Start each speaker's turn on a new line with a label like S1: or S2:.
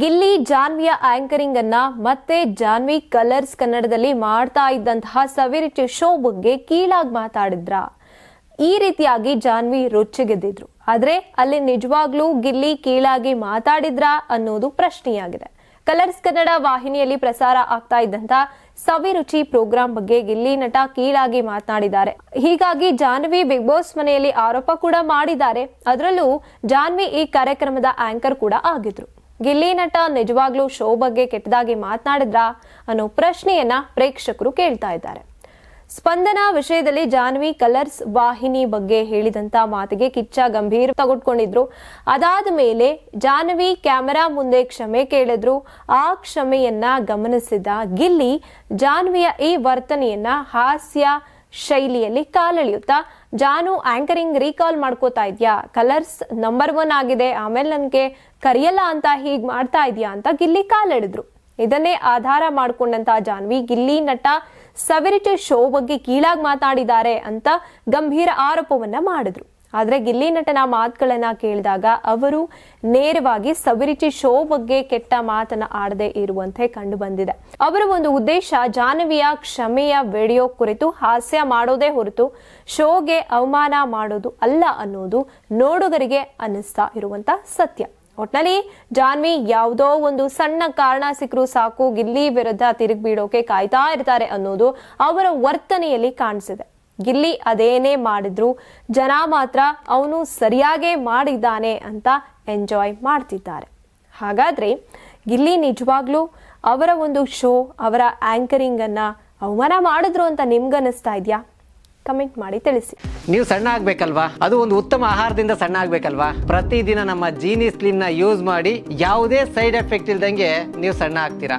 S1: Gilli ಜಾನ್ವಿಯ anchoring ಅನ್ನ ಮತ್ತೆ Janhvi colours ಕನ್ನಡದಲ್ಲಿ ಮಾಡ್ತಾ ಇದ್ದಂತಹ ಸವಿರಿಟಿ ಶೋ ಬಗ್ಗೆ ಕೀಳಾಗಿ ಮಾತಾಡಿದ್ರ? ಈ ರೀತಿಯಾಗಿ ಜಾನ್ವಿ ರೊಚ್ಚಿಗೆದ್ದಿದ್ರು. ಆದ್ರೆ ಅಲ್ಲಿ ನಿಜವಾಗ್ಲೂ ಗಿಲ್ಲಿ ಕೀಳಾಗಿ ಮಾತಾಡಿದ್ರ ಅನ್ನೋದು ಪ್ರಶ್ನೆಯಾಗಿದೆ. ಕಲರ್ಸ್ ಕನ್ನಡ ವಾಹಿನಿಯಲ್ಲಿ ಪ್ರಸಾರ ಆಗ್ತಾ ಇದ್ದಂತ ಸವಿರುಚಿ ಪ್ರೋಗ್ರಾಂ ಬಗ್ಗೆ ಗಿಲ್ಲಿ ನಟ ಕೀಳಾಗಿ ಮಾತನಾಡಿದ್ದಾರೆ. ಹೀಗಾಗಿ ಜಾನ್ವಿ ಬಿಗ್ ಬಾಸ್ ಮನೆಯಲ್ಲಿ ಆರೋಪ ಕೂಡ ಮಾಡಿದ್ದಾರೆ. ಅದರಲ್ಲೂ ಜಾನ್ವಿ ಈ ಕಾರ್ಯಕ್ರಮದ ಆಂಕರ್ ಕೂಡ ಆಗಿದ್ರು. ಗಿಲ್ಲಿ ನಟ ನಿಜವಾಗ್ಲೂ ಶೋ ಬಗ್ಗೆ ಕೆಟ್ಟದಾಗಿ ಮಾತನಾಡಿದ್ರಾ ಅನ್ನೋ ಪ್ರಶ್ನೆಯನ್ನ ಪ್ರೇಕ್ಷಕರು ಕೇಳ್ತಾ ಇದ್ದಾರೆ. ಸ್ಪಂದನ ವಿಷಯದಲ್ಲಿ ಜಾನ್ವಿ ಕಲರ್ಸ್ ವಾಹಿನಿ ಬಗ್ಗೆ ಹೇಳಿದಂತ ಮಾತಿಗೆ ಕಿಚ್ಚ ಗಂಭೀರ ತಗೊಟ್ಕೊಂಡಿದ್ರು ಅದಾದ ಮೇಲೆ ಜಾನ್ವಿ ಕ್ಯಾಮೆರಾ ಮುಂದೆ ಕ್ಷಮೆ ಕೇಳಿದ್ರು. ಆ ಕ್ಷಮೆಯನ್ನ ಗಮನಿಸಿದ ಗಿಲ್ಲಿ ಜಾನ್ವಿಯ ಈ ವರ್ತನೆಯನ್ನ ಹಾಸ್ಯ ಶೈಲಿಯಲ್ಲಿ ಕಾಲೆಳೆಯುತ್ತಾ, ಜಾನು ಆಂಕರಿಂಗ್ ರೀಕಾಲ್ ಮಾಡ್ಕೋತಾ ಇದೆಯಾ? ಕಲರ್ಸ್ ನಂಬರ್ ಒನ್ ಆಗಿದೆ. ಆಮೇಲೆ ನನಗೆ ಕರಿಯಲ್ಲ ಅಂತ ಹೀಗೆ ಮಾಡ್ತಾ ಇದೆಯಾ ಅಂತ ಗಿಲ್ಲಿ ಕಾಲೆಳೆದ್ರು. ಇದನ್ನೇ ಆಧಾರ ಮಾಡಿಕೊಂಡಂತ ಜಾನ್ವಿ ಗಿಲ್ಲಿ ನಟ ಸವಿರಿಟಿ ಶೋ ಬಗ್ಗೆ ಕೀಳಾಗಿ ಮಾತಾಡಿದ್ದಾರೆ ಅಂತ ಗಂಭೀರ ಆರೋಪವನ್ನ ಮಾಡಿದ್ರು. ಆದ್ರೆ ಗಿಲ್ಲಿ ನಟನ ಮಾತುಗಳನ್ನ ಕೇಳಿದಾಗ ಅವರು ನೇರವಾಗಿ ಸವಿರಿಚಿ ಶೋ ಬಗ್ಗೆ ಕೆಟ್ಟ ಮಾತನ್ನ ಆಡದೆ ಇರುವಂತೆ ಕಂಡು ಬಂದಿದೆ. ಅವರ ಒಂದು ಉದ್ದೇಶ, ಜಾಹ್ನವಿಯ ಕ್ಷಮೆಯ ವಿಡಿಯೋ ಕುರಿತು ಹಾಸ್ಯ ಮಾಡೋದೇ ಹೊರತು ಶೋಗೆ ಅವಮಾನ ಮಾಡೋದು ಅಲ್ಲ ಅನ್ನೋದು ನೋಡುಗರಿಗೆ ಅನ್ನಿಸ್ತಾ ಇರುವಂತ ಸತ್ಯ. ಒಟ್ನಲ್ಲಿ ಜಾನ್ವಿ ಯಾವುದೋ ಒಂದು ಸಣ್ಣ ಕಾರಣ ಸಿಕ್ಕರೂ ಸಾಕು, ಗಿಲ್ಲಿ ವಿರುದ್ಧ ತಿರುಗಿ ಬೀಳೋಕೆ ಕಾಯ್ತಾ ಇರ್ತಾರೆ ಅನ್ನೋದು ಅವರ ವರ್ತನೆಯಲ್ಲಿ ಕಾಣಿಸಿದೆ. ಗಿಲ್ಲಿ ಅದೇನೇ ಮಾಡಿದ್ರು ಜನ ಮಾತ್ರ ಅವನು ಸರಿಯಾಗೇ ಮಾಡಿದ್ದಾನೆ ಅಂತ ಎಂಜಾಯ್ ಮಾಡ್ತಿದ್ದಾರೆ. ಹಾಗಾದ್ರೆ ಗಿಲ್ಲಿ ನಿಜವಾಗ್ಲೂ ಅವರ ಒಂದು ಶೋ, ಅವರ ಆಂಕರಿಂಗ್ ಅನ್ನ ಅವಮಾನ ಮಾಡಿದ್ರು ಅಂತ ನಿಮ್ಗನ್ನಿಸ್ತಾ ಇದೆಯಾ? ಕಮೆಂಟ್ ಮಾಡಿ ತಿಳಿಸಿ.
S2: ನೀವು ಸಣ್ಣ ಆಗ್ಬೇಕಲ್ವಾ? ಅದು ಒಂದು ಉತ್ತಮ ಆಹಾರದಿಂದ ಸಣ್ಣ ಆಗ್ಬೇಕಲ್ವಾ? ಪ್ರತಿದಿನ ನಮ್ಮ ಜೀನಿ ಸ್ಲಿಮ್ನ ಯೂಸ್ ಮಾಡಿ ಯಾವುದೇ ಸೈಡ್ ಎಫೆಕ್ಟ್ ಇಲ್ದಂಗೆ ನೀವು ಸಣ್ಣ ಆಗ್ತೀರಾ?